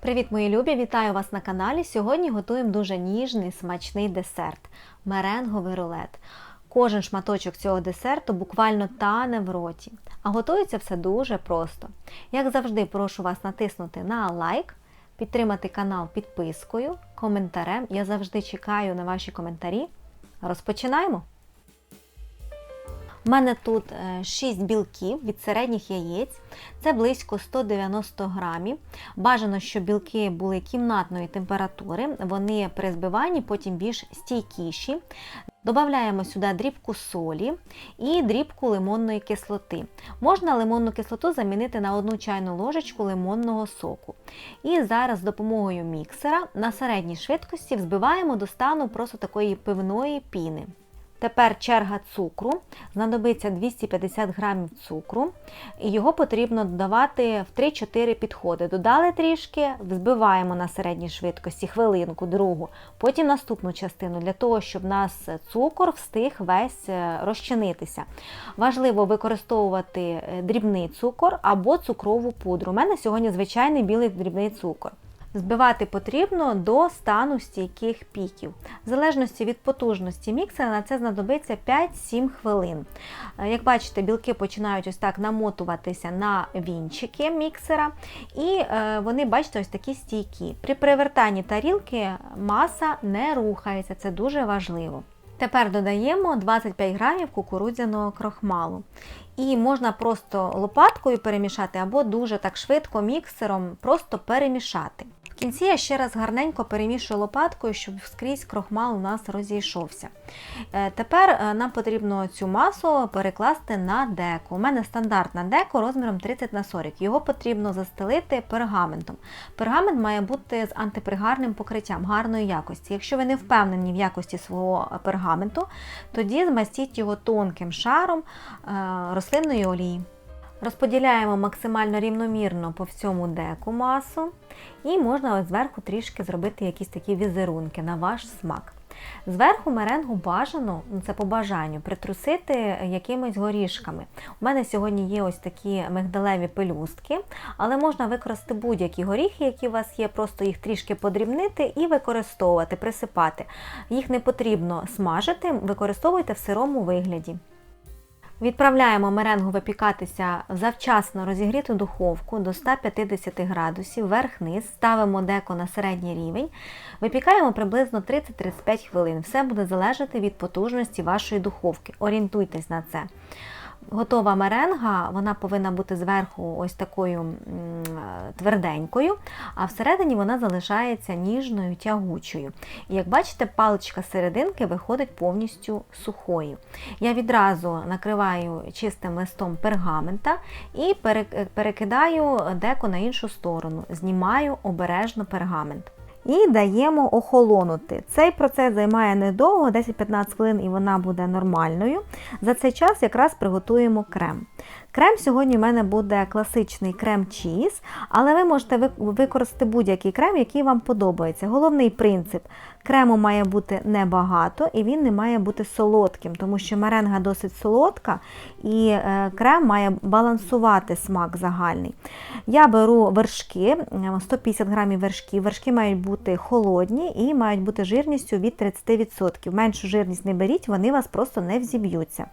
Привіт, мої любі! Вітаю вас на каналі. Сьогодні готуємо дуже ніжний смачний десерт меренговий рулет. Кожен шматочок цього десерту буквально тане в роті. А готується все дуже просто. Як завжди, прошу вас натиснути на лайк, підтримати канал підпискою, коментарем. Я завжди чекаю на ваші коментарі. Розпочинаємо! У мене тут 6 білків від середніх яєць, це близько 190 грамів. Бажано, щоб білки були кімнатної температури, вони при збиванні потім більш стійкіші. Додаємо сюди дрібку солі і дрібку лимонної кислоти. Можна лимонну кислоту замінити на одну чайну ложечку лимонного соку. І зараз з допомогою міксера на середній швидкості взбиваємо до стану просто такої пивної піни. Тепер черга цукру. Знадобиться 250 грамів цукру. І його потрібно додавати в 3-4 підходи. Додали трішки, взбиваємо на середній швидкості хвилинку, другу, потім наступну частину, для того, щоб нас цукор встиг весь е, розчинитися. Важливо використовувати е, дрібний цукор або цукрову пудру. У мене сьогодні звичайний білий дрібний цукор. Збивати потрібно до стану стійких піків. В залежності від потужності міксера на це знадобиться 5-7 хвилин. Е, Як бачите, білки починають ось так намотуватися на вінчики міксера, і е, вони, бачите, ось такі стійкі. При привертанні тарілки маса не рухається, це дуже важливо. Тепер додаємо 25 грамів кукурудзяного крохмалу. І можна просто лопаткою перемішати, або дуже так швидко міксером просто перемішати. Кінці я ще раз гарненько перемішую лопаткою, щоб скрізь крохмал у нас розійшовся. Е, Тепер е, нам потрібно цю масу перекласти на деко. У мене стандартна деко розміром 30 на 40. Його потрібно застелити пергаментом. Пергамент має бути з антипригарним покриттям гарної якості. Якщо ви не впевнені в якості свого пергаменту, тоді змастіть його тонким шаром е, рослинної олії. Розподіляємо максимально рівномірно по всьому деку масу, і можна ось зверху трішки зробити якісь такі візерунки на ваш смак. Зверху меренгу бажано, це по бажанню, притрусити якимись горішками. У мене сьогодні є ось такі мигдалеві пелюстки, але можна використати будь-які горіхи, які у вас є, просто їх трішки подрібнити і використовувати, присипати. Їх не потрібно смажити, використовуйте в сирому вигляді. Відправляємо меренгу випікатися завчасно розігріту духовку до 150 градусів, верх-низ, ставимо деко на середній рівень, випікаємо приблизно 30-35 хвилин. Все буде залежати від потужності вашої духовки. Орієнтуйтесь на це. Готова меренга, вона повинна бути зверху ось такою тверденькою, а всередині вона залишається ніжною, тягучою. І як бачите, паличка серединки виходить повністю сухою. Я відразу накриваю чистим листом пергамента і пере- перекидаю деко на іншу сторону, знімаю обережно пергамент. І даємо охолонути. Цей процес займає недовго, 10-15 хвилин, і вона буде нормальною. За цей час якраз приготуємо крем. Крем сьогодні в мене буде класичний крем чіз, але ви можете використати будь-який крем, який вам подобається. Головний принцип крему має бути небагато і він не має бути солодким, тому що меренга досить солодка і е, крем має балансувати смак загальний. Я беру вершки, е, 150 грамів вершків. Вершки мають бути холодні і мають бути жирністю від 30%. Меншу жирність не беріть, вони вас просто не взіб'ються.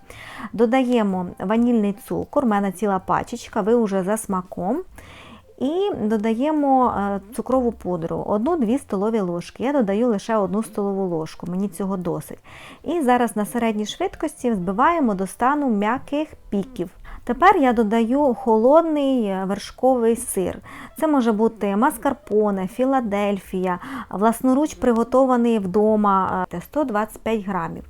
Додаємо ванільний цукор, мене ціла пачечка, ви вже за смаком. І додаємо е, цукрову пудру, 1-2 столові ложки. Я додаю лише одну столову ложку, мені цього досить. І зараз на середній швидкості збиваємо до стану м'яких піків. Тепер я додаю холодний е, вершковий сир. Це може бути маскарпоне, Філадельфія, власноруч приготований вдома е, 125 грамів.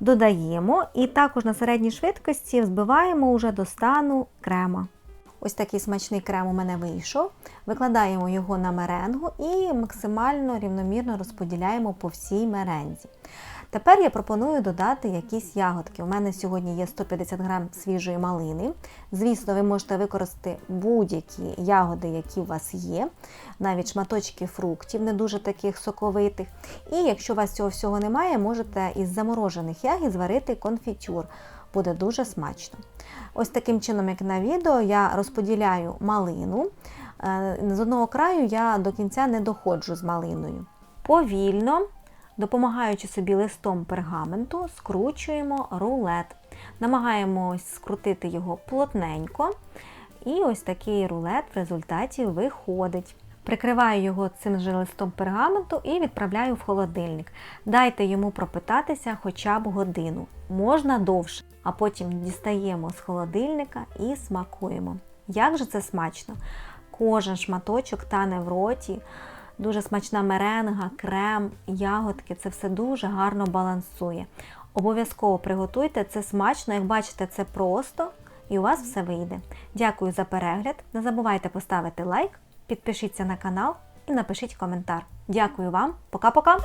Додаємо і також на середній швидкості взбиваємо уже до стану крема. Ось такий смачний крем у мене вийшов. Викладаємо його на меренгу і максимально рівномірно розподіляємо по всій мерензі. Тепер я пропоную додати якісь ягодки. У мене сьогодні є 150 грам свіжої малини. Звісно, ви можете використати будь-які ягоди, які у вас є, навіть шматочки фруктів, не дуже таких соковитих. І якщо у вас цього всього немає, можете із заморожених ягід зварити конфітюр. Буде дуже смачно. Ось таким чином, як на відео, я розподіляю малину. Е, З одного краю я до кінця не доходжу з малиною. Повільно, допомагаючи собі листом пергаменту, скручуємо рулет. Намагаємось скрутити його плотненько. І ось такий рулет в результаті виходить. Прикриваю його цим же листом пергаменту і відправляю в холодильник. Дайте йому пропитатися хоча б годину, можна довше, а потім дістаємо з холодильника і смакуємо. Як же це смачно! Кожен шматочок тане в роті, дуже смачна меренга, крем, ягодки це все дуже гарно балансує. Обов'язково приготуйте це смачно, як бачите, це просто і у вас все вийде. Дякую за перегляд. Не забувайте поставити лайк, підпишіться на канал і напишіть коментар. Дякую вам, пока-пока!